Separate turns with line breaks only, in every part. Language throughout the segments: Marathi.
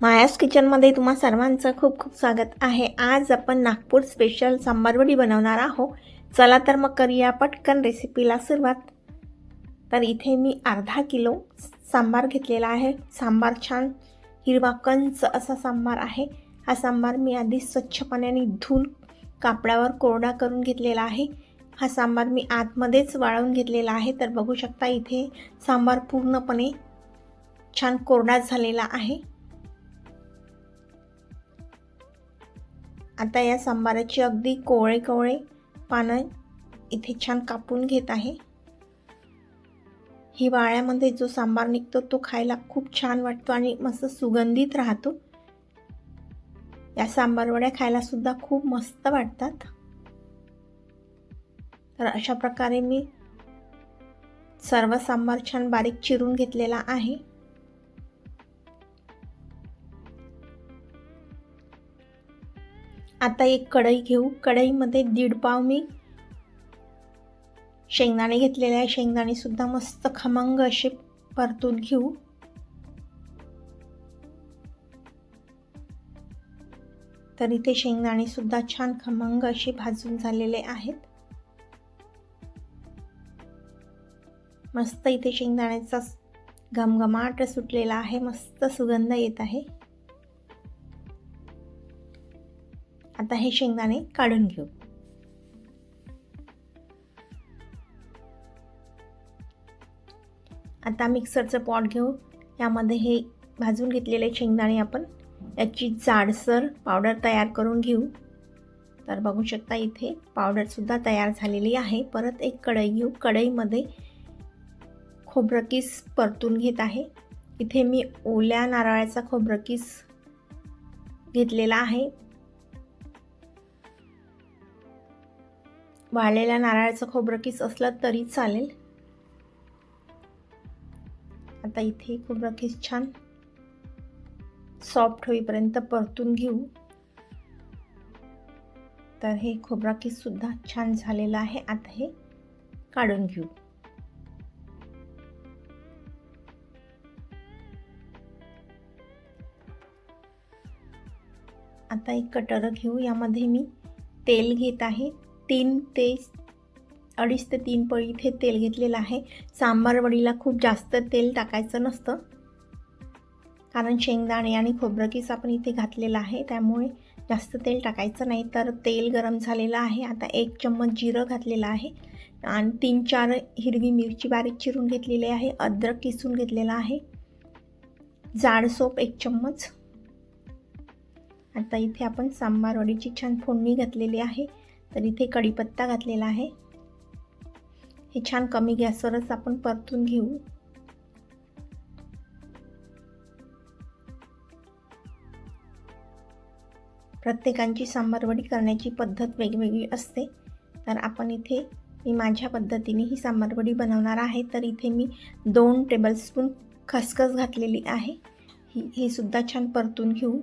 मायास किचनमध्ये तुम्हा सर्वांचं खूप खूप स्वागत आहे. आज आपण नागपूर स्पेशल सांबारवडी बनवणार आहोत. चला तर मग करूया पटकन रेसिपीला सुरुवात. तर इथे मी अर्धा किलो सांबार घेतलेला आहे. सांबार छान हिरवा कंच असा सांबार आहे. हा सांबार मी आधी स्वच्छ पाण्याने धुवून कापडावर कोरडा करून घेतलेला आहे. हा सांबार मी आतमध्येच वाळवून घेतलेला आहे. तर बघू शकता इथे सांबार पूर्णपणे छान कोरडा झालेला आहे. आता या सांबाराची अगदी कोवळे कोवळे पानं इथे छान कापून घेत आहे. हिवाळ्यामध्ये जो सांबार निघतो तो खायला खूप छान वाटतो आणि मस्त सुगंधित राहतो. या सांबारवड्या खायलासुद्धा खायला सुद्धा खूप मस्त वाटतात. तर अशा प्रकारे मी सर्व सांबार छान बारीक चिरून घेतलेला आहे. आता एक कढई घेऊ. कढईमध्ये दीड पाव मी शेंगदाणे घेतलेले आहे. शेंगदाणेसुद्धा मस्त खमंग असे परतून घेऊ. तर इथे शेंगदाणेसुद्धा छान खमंग असे भाजून झालेले आहेत. मस्त इथे शेंगदाण्याचा घमघमाट सुटलेला आहे. मस्त सुगंध येत आहे. आता हे शेंगदाणे काढून घेऊ. आता मिक्सरचं पॉट घेऊ. यामध्ये हे भाजून घेतलेले शेंगदाणे आपण याची जाडसर पावडर तयार करून घेऊ. तर बघू शकता इथे पावडरसुद्धा तयार झालेली आहे. परत एक कढई घेऊ. कढईमध्ये खोबरं किस परतून घेत आहे. इथे मी ओल्या नारळाचा खोबरं किस घेतलेला आहे. वाळलेल्या नारळाचं खोबरं किस असलं तरी चालेल. आता इथे खोबरं किस छान सॉफ्ट होईपर्यंत परतून घेऊ. तर हे खोबरा सुद्धा छान झालेलं आहे. आता हे काढून घेऊ. आता एक कटर घेऊ. यामध्ये मी तेल घेत आहे. तीन ते अडीच ते तीन पळी इथे तेल घेतलेलं आहे. सांबार वडीला खूप जास्त तेल टाकायचं नसतं. कारण शेंगदाणे आणि खोबरं आपण इथे घातलेलं आहे त्यामुळे जास्त तेल टाकायचं नाही. तर तेल गरम झालेलं आहे. आता एक चम्मच जिरं घातलेलं आहे. आणि तीन चार हिरवी मिरची बारीक चिरून घेतलेली आहे. अद्रक किसून घेतलेला आहे. जाड सोप एक चम्मच. आता इथे आपण सांबार वडीची छान फोडणी घातलेली आहे. तर इथे कढीपत्ता घातलेला आहे. हे छान कमी गॅसवरच आपण परतून घेऊ. प्रत्येकांची सांबारवडी करण्याची पद्धत वेगवेगळी असते. तर आपण इथे मी माझ्या पद्धतीने ही सांबारवडी बनवणार आहे. तर इथे मी दोन टेबलस्पून खसखस घातलेली आहे. ही हे सुद्धा छान परतून घेऊ.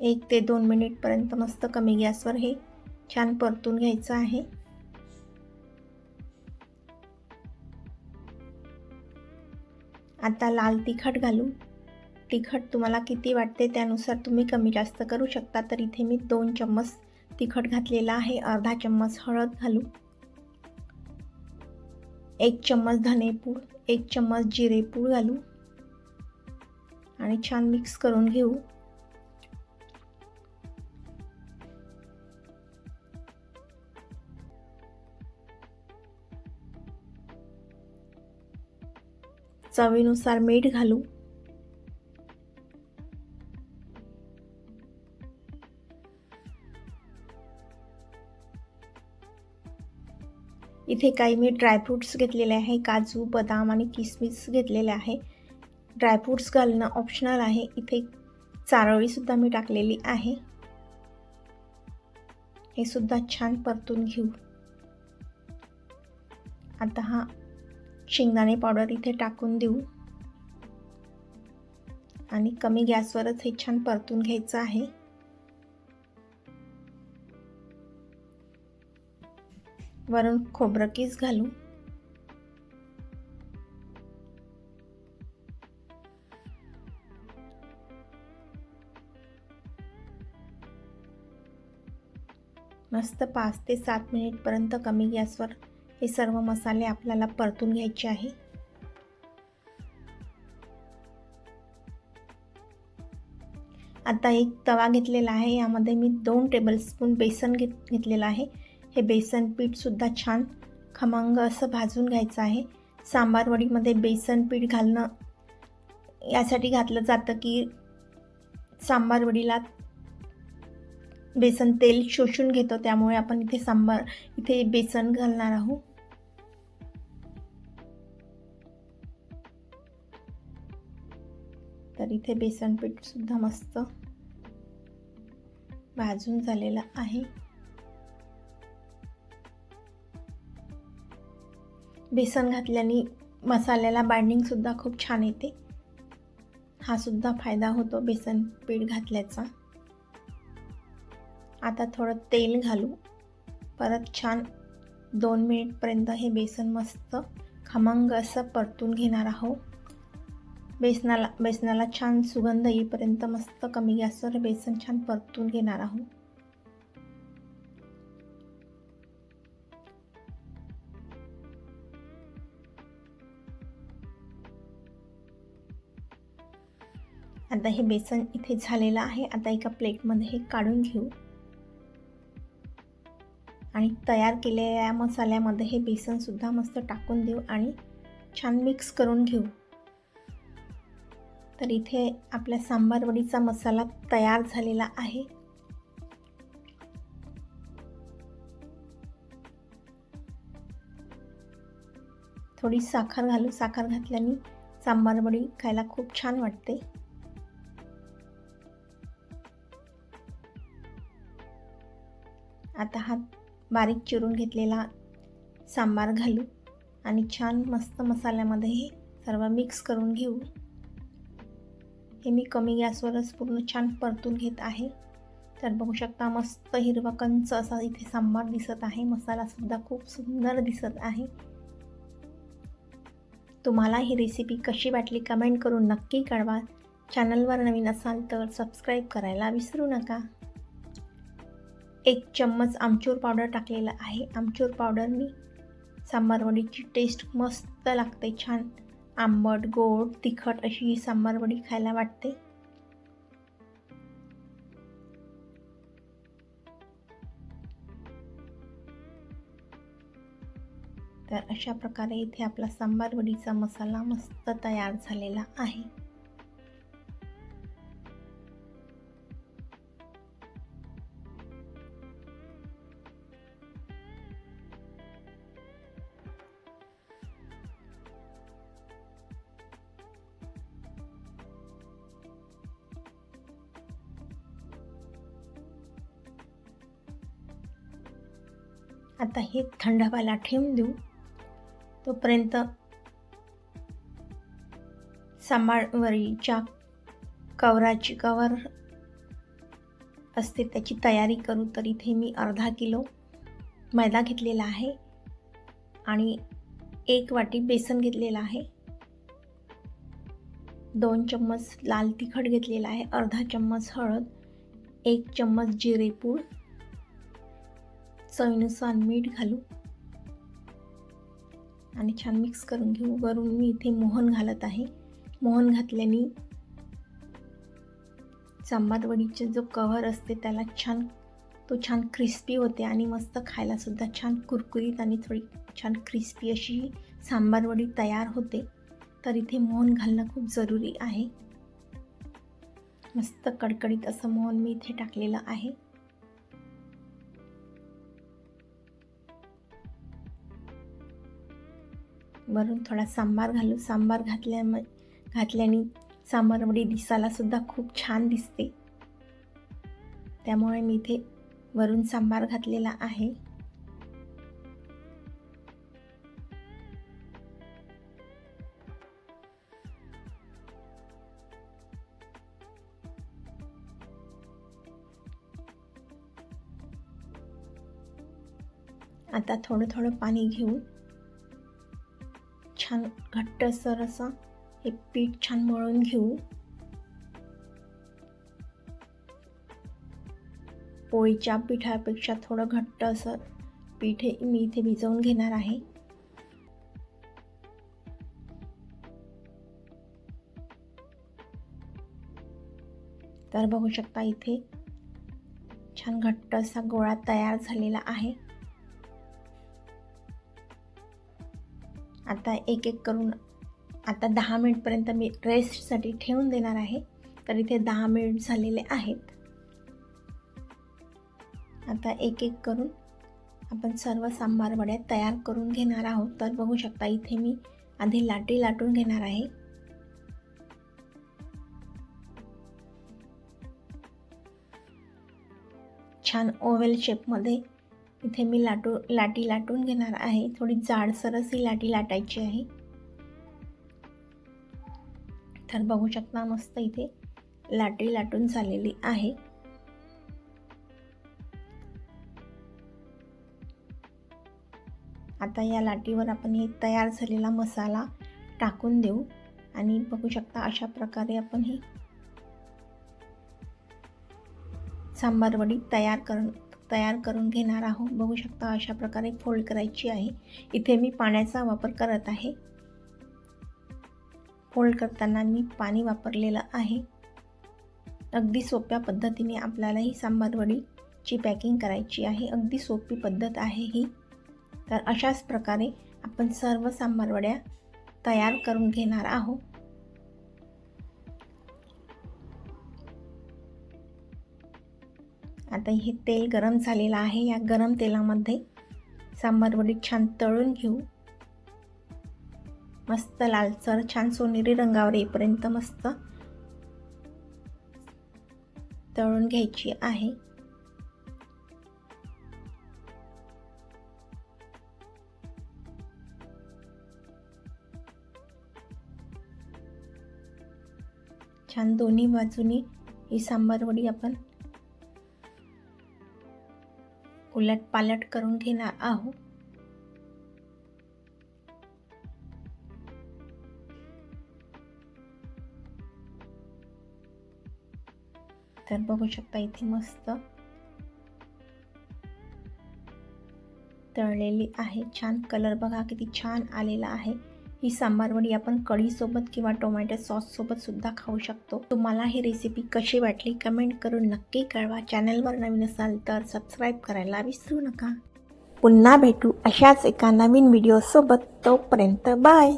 एक ते दोन मिनिटपर्यंत मस्त कमी गॅसवर हे छान परतून घ्यायचं आहे. आता लाल तिखट घालू. तिखट तुम्हाला किती वाटते त्यानुसार तुम्ही कमी जास्त करू शकता तर इथे मी दोन चम्मच तिखट घातलेला आहे. अर्धा चम्मच हळद घालू. एक चम्मच धनेपूड एक चम्मच जिरेपूड घालू. आणि छान मिक्स करून घेऊ. चवीनुसार मीठ घालू. इथे काही मी ड्रायफ्रूट्स घेतलेले आहे काजू बदाम आणि किसमिस घेतलेले आहे. ड्रायफ्रूट्स घालणं ऑप्शनल आहे. इथे चारोळीसुद्धा मी टाकलेली आहे. हे सुद्धा छान परतून घेऊ. आता हा शेंगदाणे पावडर इथे टाकून देऊ. आणि कमी गॅसवरच हे छान परतून घ्यायचं आहे. वरून खोबरं कीस घालू. मस्त पाच ते सात मिनिटपर्यंत कमी गॅसवर हे सर्व मसाले आपल्याला परतून घ्यायचे आहे. आता एक तवा घेतलेला आहे. यामध्ये मी दोन टेबलस्पून बेसन घेत घेतलेलं आहे. हे बेसन पीठसुद्धा छान खमंग असं भाजून घ्यायचं आहे. सांबारवडीमध्ये बेसन पीठ घालणं यासाठी घातलं जातं की सांबारवडीला बेसन तेल शोषून घेतो. त्यामुळे आपण इथे सांबार इथे बेसन घालणार आहोत. तर इथे बेसन पीठसुद्धा मस्त भाजून झालेलं आहे. बेसन घातल्याने मसाल्याला बाइंडिंगसुद्धा खूप छान येते. हा सुद्धा फायदा होतो बेसन पीठ घातल्याचा. आता थोडं तेल घालू. परत छान दोन मिनिटपर्यंत हे बेसन मस्त खमंग असं परतून घेणार आहोत. बेसनाला बेसनाला छान सुगंध येईपर्यंत मस्त कमी गॅसवर बेसन छान परतून घेणार आहोत. आता हे बेसन इथे झालेलं आहे. आता एका प्लेटमध्ये हे काढून घेऊ. आणि तयार केलेल्या मसाल्यामध्ये हे बेसनसुद्धा मस्त टाकून देऊ आणि छान मिक्स करून घेऊ. तर इथे आपल्या सांबार वडीचा मसाला तयार झालेला आहे. थोडी साखर घालू साखर घातल्याने सांबार वडी खायला खूप छान वाटते. आता हा बारीक चिरून घेतलेला सांबार घालू आणि छान मस्त मसाल्यामध्ये हे सर्व मिक्स करून घेऊ. हे मी कमी गॅसवरच पूर्ण छान परतून घेत आहे. तर बघू शकता मस्त हिरवा कंच असा इथे सांबार दिसत आहे. मसालासुद्धा खूप सुंदर दिसत आहे. तुम्हाला ही रेसिपी कशी वाटली कमेंट करून नक्की कळवा. चॅनलवर नवीन असाल तर सबस्क्राईब करायला विसरू नका. एक चम्मच आमचूर पावडर टाकलेला आहे. आमचूर पावडरनी सांबारवडीची टेस्ट मस्त लागते छान. आंबट गोड तिखट अशी ही सांबारवडी खायला वाटते. तर अशा प्रकारे इथे आपला सांबारवडीचा मसाला मस्त तयार झालेला आहे. आता हे थंड व्हायला ठेवून देऊ. तोपर्यंत सांबाळवरीच्या कवराची कवर असते त्याची तयारी करू. तर इथे मी अर्धा किलो मैदा घेतलेला आहे आणि एक वाटी बेसन घेतलेला आहे. दोन चम्मच लाल तिखट घेतलेला आहे अर्धा चम्मच हळद एक चम्मच जिरेपूड चवीनुसार मीठ घालू. आणि छान मिक्स करून घेऊ. वरून मी इथे मोहन घालत आहे. मोहन घातल्याने चांबातवडीचे जो कव्हर असते त्याला छान तो छान क्रिस्पी होते आणि मस्त खायलासुद्धा छान कुरकुरीत आणि थोडी छान क्रिस्पी अशी सांबारवडी तयार होते. तर इथे मोहन घालणं खूप जरुरी आहे. मस्त कडकडीत असं मोहन मी इथे टाकलेलं आहे. वरून थोडा सांबार घालू सांबार घातल्या घातल्याने सांबारवडी दिसायलासुद्धा खूप छान दिसते. त्यामुळे मी इथे वरून सांबार घातलेला आहे. आता थोडं थोडं पाणी घेऊन छान घट्टसर असं हे पीठ छान मळून घेऊ. पोळीच्या पिठापेक्षा थोडं घट्ट असं पीठ हे मी इथे भिजवून घेणार आहे. तर बघू शकता इथे छान घट्ट असा गोळा तयार झालेला आहे. आता एक एक करून आता दहा मिनिटपर्यंत मी रेस्टसाठी ठेवून देणार आहे. तर इथे दहा मिनिट झालेले आहेत. आता एक एक करून आपण सर्व सांबार वड्या तयार करून घेणार आहोत. तर बघू शकता इथे मी आधी लाटी लाटून घेणार आहे. छान ओव्हल शेपमध्ये इथे मी लाटू लाटी लाटून घेणार आहे. थोडी जाडसर ही लाटी लाटायची आहे. तर बघू शकता मस्त इथे लाटी लाटून झालेली आहे. आता या लाटीवर आपण हे तयार झालेला मसाला टाकून देऊ. आणि बघू शकता अशा प्रकारे आपण हे सांबार वडी तयार कर तयार करून घेणार आहोत बघू शकता अशा प्रकारे फोल्ड करायची आहे. इथे मी पाण्याचा वापर करत आहे. फोल्ड करताना मी पाणी वापरलेलं आहे. अगदी सोप्या पद्धतीने आपल्याला ही सांबार वडीची पॅकिंग करायची आहे. अगदी सोपी पद्धत आहे ही. तर अशाच प्रकारे आपण सर्व सांबारवड्या तयार करून घेणार आहोत आता हे तेल गरम झालेलं आहे. या गरम तेलामध्ये सांबार वडी छान तळून घेऊ. मस्त लालसर छान सोनेरी रंगावर येईपर्यंत मस्त तळून घ्यायची आहे. छान दोन्ही बाजूनी ही सांबार वडी आपण उलट पालट करून घेणार आहोत तर बघू शकता इथे मस्त तळलेली आहे छान कलर बघा किती छान आलेला आहे. ही सांबारवडी आपण कढीसोबत किंवा टोमॅटो सॉससोबत सुद्धा खाऊ शकतो. तुम्हाला ही रेसिपी कशी वाटली कमेंट करून नक्की कळवा. चॅनलवर नवीन असाल तर सबस्क्राईब करायला विसरू नका. पुन्हा भेटू अशाच एका नवीन व्हिडिओसोबत तोपर्यंत बाय